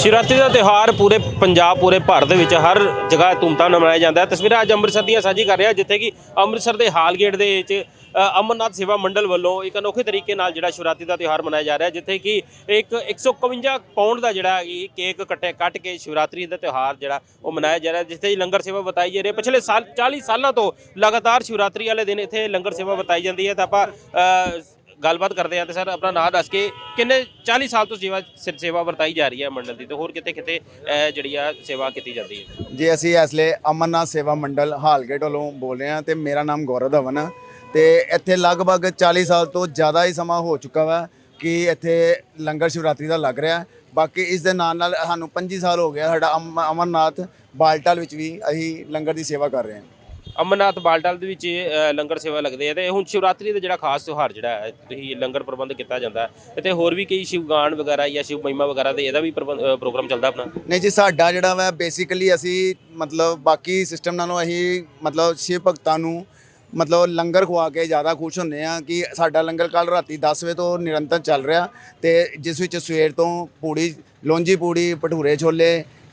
ਸ਼ਿਵਰਾਤਰੀ ਦਾ ਤਿਉਹਾਰ ਪੂਰੇ ਪੰਜਾਬ, ਪੂਰੇ ਭਾਰਤ ਦੇ ਵਿੱਚ ਹਰ ਜਗ੍ਹਾ ਧੂਮਧਾਮ ਨਾਲ ਮਨਾਇਆ ਜਾਂਦਾ ਹੈ। ਤਸਵੀਰਾਂ ਅੱਜ ਅੰਮ੍ਰਿਤਸਰ ਦੀਆਂ ਸਾਂਝੀ ਕਰ ਰਿਹਾ, ਜਿੱਥੇ ਕਿ ਅੰਮ੍ਰਿਤਸਰ ਦੇ ਹਾਲ ਗੇਟ ਦੇ ਵਿੱਚ ਅਮਰਨਾਥ ਸੇਵਾ ਮੰਡਲ ਵੱਲੋਂ ਇੱਕ ਅਨੋਖੇ ਤਰੀਕੇ ਨਾਲ ਜਿਹੜਾ ਸ਼ਿਵਰਾਤਰੀ ਦਾ ਤਿਉਹਾਰ ਮਨਾਇਆ ਜਾ ਰਿਹਾ, ਜਿੱਥੇ ਕਿ ਇੱਕ 151 ਪਾਉਂਡ ਦਾ ਜਿਹੜਾ ਕੇਕ ਕੱਟੇ, ਕੱਟ ਕੇ ਸ਼ਿਵਰਾਤਰੀ ਦਾ ਤਿਉਹਾਰ ਜਿਹੜਾ ਉਹ ਮਨਾਇਆ ਜਾ ਰਿਹਾ, ਜਿੱਥੇ ਲੰਗਰ ਸੇਵਾ ਬਤਾਈ ਜਾ ਰਹੀ ਹੈ। ਪਿਛਲੇ ਸਾਲ 40 ਸਾਲਾਂ ਤੋਂ ਲਗਾਤਾਰ ਸ਼ਿਵਰਾਤਰੀ ਵਾਲੇ ਦਿਨ ਇੱਥੇ ਲੰਗਰ ਸੇਵਾ ਬਤਾਈ ਜਾਂਦੀ ਹੈ। ਤਾਂ ਆਪਾਂ ਗੱਲਬਾਤ ਕਰਦੇ ਹਾਂ ਤੇ ਸਰ ਆਪਣਾ ਨਾਂ ਦੱਸ ਕੇ ਕਿੰਨੇ 40 ਸਾਲ ਤੋਂ ਸੇਵਾ ਸੇ- ਸੇਵਾ ਵਰਤਾਈ ਜਾ ਰਹੀ ਹੈ ਮੰਡਲ ਦੀ ਤੇ ਹੋਰ ਕਿਤੇ ਕਿਤੇ ਜਿਹੜੀ ਆ ਸੇਵਾ ਕੀਤੀ ਜਾਂਦੀ ਹੈ? ਜੀ, ਅਸੀਂ ਇਸ ਲਈ ਅਮਰਨਾਥ ਸੇਵਾ ਮੰਡਲ ਹਾਲਗੇਟ ਵੱਲੋਂ ਬੋਲ ਰਹੇ ਹਾਂ ਤੇ ਮੇਰਾ ਨਾਮ ਗੌਰਵ ਧਵਨ ਆ ਤੇ ਇੱਥੇ ਲਗਭਗ 40 ਸਾਲ ਤੋਂ ਜ਼ਿਆਦਾ ਹੀ ਸਮਾਂ ਹੋ ਚੁੱਕਾ ਵਾ ਕਿ ਇੱਥੇ ਲੰਗਰ ਸ਼ਿਵਰਾਤਰੀ ਦਾ ਲੱਗ ਰਿਹਾ। ਬਾਕੀ ਇਸ ਦੇ ਨਾਲ ਨਾਲ ਸਾਨੂੰ 25 ਸਾਲ ਹੋ ਗਿਆ ਸਾਡਾ ਅਮ- ਅਮਰਨਾਥ ਬਾਲਟਾਲ ਵਿੱਚ ਵੀ ਅਸੀਂ ਲੰਗਰ ਦੀ ਸੇਵਾ ਕਰ ਰਹੇ ਹਾਂ। ਅਮਰਨਾਥ ਬਾਲਟਾਲ ਦੇ ਵਿੱਚ ਅਹ, ਲੰਗਰ ਸੇਵਾ ਲੱਗਦੇ ਆ ਤੇ ਹੁਣ ਸ਼ਿਵਰਾਤਰੀ ਦਾ ਜਿਹੜਾ ਖਾਸ ਤਿਉਹਾਰ ਜਿਹੜਾ ਹੈ ਤੁਸੀਂ ਲੰਗਰ ਪ੍ਰਬੰਧ ਕੀਤਾ ਜਾਂਦਾ ਹੈ। ਤੇ ਹੋਰ ਵੀ ਕਈ ਸ਼ਿਵਗਾਨ ਵਗੈਰਾ ਜਾਂ ਸ਼ਿਵ ਮਹਿਮਾ ਵਗੈਰਾ ਦੇ ਇਹਦਾ ਵੀ ਪ੍ਰਬੰਧ- ਅਹ, ਪ੍ਰੋਗਰਾਮ ਚੱਲਦਾ ਆਪਣਾ? ਨਹੀਂ ਜੀ ਸਾਡਾ ਜਿਹੜਾ ਵਾ ਬੇਸਿਕਲੀ ਅਸੀਂ ਮਤਲਬ ਬਾਕੀ ਸਿਸਟਮ ਨਾਲੋਂ ਅਸੀਂ ਮਤਲਬ ਸ਼ਿਵ ਭਗਤਾਂ ਨੂੰ ਮਤਲਬ ਲੰਗਰ ਖਵਾ ਕੇ ਜ਼ਿਆਦਾ ਖੁਸ਼ ਹੁੰਦੇ ਆ ਕਿ ਸਾਡਾ ਲੰਗਰ ਕੱਲ ਰਾਤੀ 10 ਵਜੇ ਤੋਂ ਨਿਰੰਤਰ ਚੱਲ ਰਿਹਾ ਤੇ ਜਿਸ ਵਿੱਚ ਸਵੇਰ ਤੋਂ ਪੂੜੀ ਲੋਂਜੀ ਪੂੜੀ ਭਟੂਰੇ ਛੋਲੇ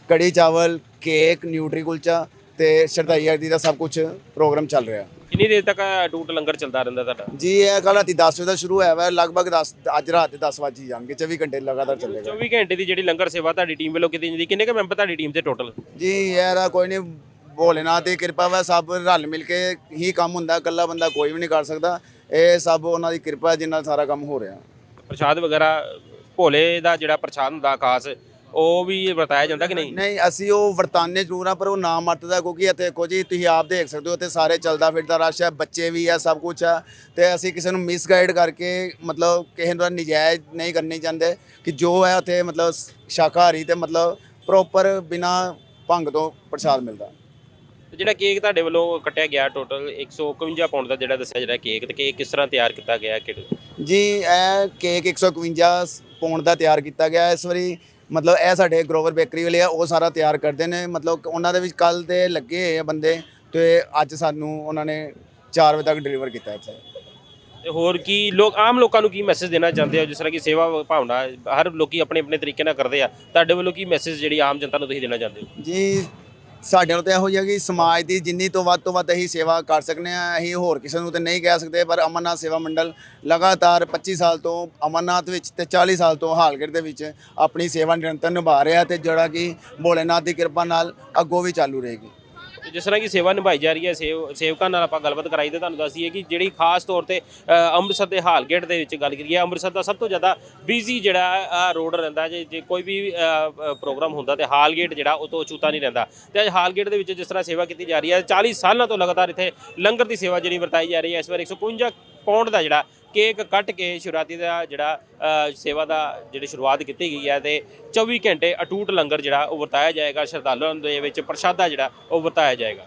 ਕੜੀ ਚਾਵਲ ਕੇਕ ਨਿਊਟਰੀ ਕੁਲਚਾ ਤੇ ਸ਼ਰਦਾਈ ਆਦਿ ਦਾ ਸਭ ਕੁਝ ਪ੍ਰੋਗਰਾਮ ਚੱਲ ਰਿਹਾ। ਕਿੰਨੀ ਦੇਰ ਤੱਕ ਟੂਟ ਲੰਗਰ ਚੱਲਦਾ ਰਹਿੰਦਾ ਤੁਹਾਡਾ? ਜੀ ਇਹ ਕੱਲ ਰਾਤੀ 10 ਵਜੇ ਦਾ ਸ਼ੁਰੂ ਹੋਇਆ ਵਾ ਲਗਭਗ 10 ਅੱਜ ਰਾਤ ਦੇ 10 ਵਜੇ ਜਾਣਗੇ 24 ਘੰਟੇ ਲਗਾਤਾਰ ਚੱਲੇਗਾ। 24 ਘੰਟੇ ਦੀ ਜਿਹੜੀ ਲੰਗਰ ਸੇਵਾ ਤੁਹਾਡੀ ਟੀਮ ਵੱਲੋਂ ਕੀਤੀ ਜਾਂਦੀ ਕਿੰਨੇ ਕੁ ਮੈਂਬਰ ਤੁਹਾਡੀ ਟੀਮ ਦੇ ਟੋਟਲ ਜੀ ਯਾਰ ਕੋਈ ਨਹੀਂ ਭੋਲੇਨਾਥ ਦੀ ਕਿਰਪਾ ਵਾ ਸਭ ਰਲ ਮਿਲ ਕੇ ਹੀ ਕੰਮ ਹੁੰਦਾ ਇਕੱਲਾ ਬੰਦਾ ਕੋਈ ਵੀ ਨਹੀਂ ਕਰ ਸਕਦਾ ਇਹ ਸਭ ਉਹਨਾਂ ਦੀ ਕਿਰਪਾ ਜਿੰਨਾ ਨਾਲ ਸਾਰਾ ਕੰਮ ਹੋ ਰਿਹਾ। ਪ੍ਰਸ਼ਾਦ ਵਗੈਰਾ ਭੋਲੇ ਦਾ ਜਿਹੜਾ ਪ੍ਰਸ਼ਾਦ ਹੁੰਦਾ ਖਾਸ ਉਹ ਵੀ ਵਰਤਾਇਆ ਜਾਂਦਾ ਕਿ ਨਹੀਂ? ਨਹੀਂ ਅਸੀਂ ਉਹ ਵਰਤਾਨੇ ਜ਼ਰੂਰ ਆ ਪਰ ਉਹ ਨਾਮ ਮੱਤਦਾ ਕਿਉਂਕਿ ਇੱਥੇ ਦੇਖੋ ਜੀ ਤੁਸੀਂ ਆਪ ਦੇਖ ਸਕਦੇ ਹੋ ਇੱਥੇ ਸਾਰੇ ਚੱਲਦਾ ਫਿਰਦਾ ਰਸ਼ ਹੈ ਬੱਚੇ ਵੀ ਆ ਸਭ ਕੁਝ ਆ। ਤੇ ਅਸੀਂ ਕਿਸੇ ਨੂੰ ਮਿਸਗਾਈਡ ਕਰਕੇ ਮਤਲਬ ਕਿਸੇ ਨੂੰ ਨਜਾਇਜ਼ ਨਹੀਂ ਕਰਨੀ ਚਾਹੁੰਦੇ ਕਿ ਜੋ ਹੈ ਉੱਥੇ ਮਤਲਬ ਸ਼ਾਕਾਹਾਰੀ ਤੇ ਮਤਲਬ ਪ੍ਰੋਪਰ ਬਿਨਾ ਭੰਗ ਤੋਂ ਪ੍ਰਸ਼ਾਦ ਮਿਲਦਾ। ਤੇ ਜਿਹੜਾ ਕੇਕ ਤੁਹਾਡੇ ਵੱਲੋਂ ਕੱਟਿਆ ਗਿਆ ਟੋਟਲ 151 ਪਾਉਂਡ ਦਾ ਜਿਹੜਾ ਦੱਸਿਆ ਜਿਹੜਾ ਕੇਕ ਤੇ ਕੇਕ ਕਿਸ ਤਰ੍ਹਾਂ ਤਿਆਰ ਕੀਤਾ ਗਿਆ ਕਿਹੜੇ? ਜੀ ਇਹ ਕੇਕ 151 ਪੌਂਡ ਦਾ ਤਿਆਰ ਕੀਤਾ ਗਿਆ। ਇਸ ਵਾਰੀ ਮਤਲਬ ਇਹ ਸਾਡੇ ਗਰੋਵਰ ਬੇਕਰੀ ਵਾਲੇ ਆ ਉਹ ਸਾਰਾ ਤਿਆਰ ਕਰਦੇ ਨੇ। ਮਤਲਬ ਉਹਨਾਂ ਦੇ ਵਿੱਚ ਕੱਲ ਦੇ ਲੱਗੇ ਹੋਏ ਆ ਬੰਦੇ ਤੇ ਅੱਜ ਸਾਨੂੰ ਉਹਨਾਂ ਨੇ 4 ਵਜੇ ਤੱਕ ਡਿਲੀਵਰ ਕੀਤਾ ਇੱਥੇ। ਤੇ ਹੋਰ ਕੀ ਲੋਕ ਆਮ ਲੋਕਾਂ ਨੂੰ ਕੀ ਮੈਸੇਜ ਦੇਣਾ ਚਾਹੁੰਦੇ ਹੋ? ਜਿਸ ਤਰ੍ਹਾਂ ਕਿ ਸੇਵਾ ਭਾਵਨਾ ਹਰ ਲੋਕੀ ਆਪਣੇ ਆਪਣੇ ਤਰੀਕੇ ਨਾਲ ਕਰਦੇ ਆ। ਤੁਹਾਡੇ ਵੱਲੋਂ ਕੀ ਮੈਸੇਜ ਜਿਹੜੀ ਆਮ ਜਨਤਾ ਨੂੰ ਤੁਸੀਂ ਦੇਣਾ ਚਾਹੁੰਦੇ ਹੋ? ਜੀ ਸਾਡੇ ਨਾਲ ਤਾਂ ਇਹੋ ਜਿਹਾ ਕਿ ਸਮਾਜ ਦੀ ਜਿੰਨੀ ਤੋਂ ਵੱਧ ਤੋਂ ਵੱਧ ਅਸੀਂ ਸੇਵਾ ਕਰ ਸਕਨੇ ਆ, ਅਸੀਂ ਹੋਰ ਕਿਸੇ ਨੂੰ ਤਾਂ ਨਹੀਂ ਕਹਿ ਸਕਦੇ, ਪਰ ਅਮਰਨਾਥ ਸੇਵਾ ਮੰਡਲ ਲਗਾਤਾਰ 25 ਸਾਲ ਤੋਂ ਅਮਰਨਾਥ ਵਿੱਚ ਤੇ 40 ਸਾਲ ਤੋਂ ਹਾਲਗੜ ਦੇ ਵਿੱਚ ਆਪਣੀ ਸੇਵਾ ਨਿਰੰਤਰ ਨਿਭਾ ਰਿਹਾ ਤੇ ਜਿਹੜਾ ਕਿ ਭੋਲੇਨਾਥ ਦੀ ਕਿਰਪਾ ਨਾਲ ਅੱਗੋਂ ਵੀ ਚਾਲੂ ਰਹੇਗੀ। ਤੇ ਜਿਸ ਤਰ੍ਹਾਂ ਕਿ ਸੇਵਾ ਨਿਭਾਈ ਜਾ ਰਹੀ ਹੈ ਸੇਵ ਸੇਵਕਾਂ ਨਾਲ ਆਪਾਂ ਗੱਲਬਾਤ ਕਰਾਈ ਤੇ ਤੁਹਾਨੂੰ ਦੱਸੀਏ ਕਿ ਜਿਹੜੀ ਖਾਸ ਤੌਰ ਤੇ ਅ, ਅੰਮ੍ਰਿਤਸਰ ਦੇ ਹਾਲ ਗੇਟ ਦੇ ਵਿੱਚ ਗੱਲ ਕਰੀਏ ਅੰਮ੍ਰਿਤਸਰ ਦਾ ਸਭ ਤੋਂ ਜ਼ਿਆਦਾ ਬਿਜ਼ੀ ਜਿਹੜਾ ਰੋਡ ਰਹਿੰਦਾ ਜੇ ਜੇ ਕੋਈ ਵੀ ਅ, ਅ, ਪ੍ਰੋਗਰਾਮ ਹੁੰਦਾ ਤੇ ਹਾਲ ਗੇਟ ਜਿਹੜਾ ਉਹ ਤੋਂ ਅਛੂਤਾ ਨਹੀਂ ਰਹਿੰਦਾ। ਤੇ ਅੱਜ ਹਾਲ ਗੇਟ ਦੇ ਵਿੱਚ ਜਿਸ ਤਰ੍ਹਾਂ ਸੇਵਾ ਕੀਤੀ ਜਾ ਰਹੀ ਹੈ 40 ਸਾਲਾਂ ਤੋਂ ਲਗਾਤਾਰ ਇੱਥੇ ਲੰਗਰ ਦੀ ਸੇਵਾ ਜਿਹੜੀ ਵਰਤਾਈ ਜਾ ਰਹੀ ਹੈ ਇਸ ਵਾਰ 151 ਪੌਂਡ ਦਾ ਜਿਹੜਾ ਕੇਕ ਕੱਟ ਕੇ ਸ਼ਿਵਰਾਤਰੀ ਦਾ ਜਿਹੜਾ ਸੇਵਾ ਦਾ ਜਿਹੜੀ ਸ਼ੁਰੂਆਤ ਕੀਤੀ ਗਈ ਹੈ ਤੇ 24 ਘੰਟੇ ਅਟੂਟ ਲੰਗਰ ਜਿਹੜਾ ਉਹ ਵਰਤਾਇਆ ਜਾਏਗਾ, ਸ਼ਰਧਾਲੂਆਂ ਦੇ ਵਿੱਚ ਪ੍ਰਸ਼ਾਦਾ ਜਿਹੜਾ ਉਹ ਵਰਤਾਇਆ ਜਾਏਗਾ।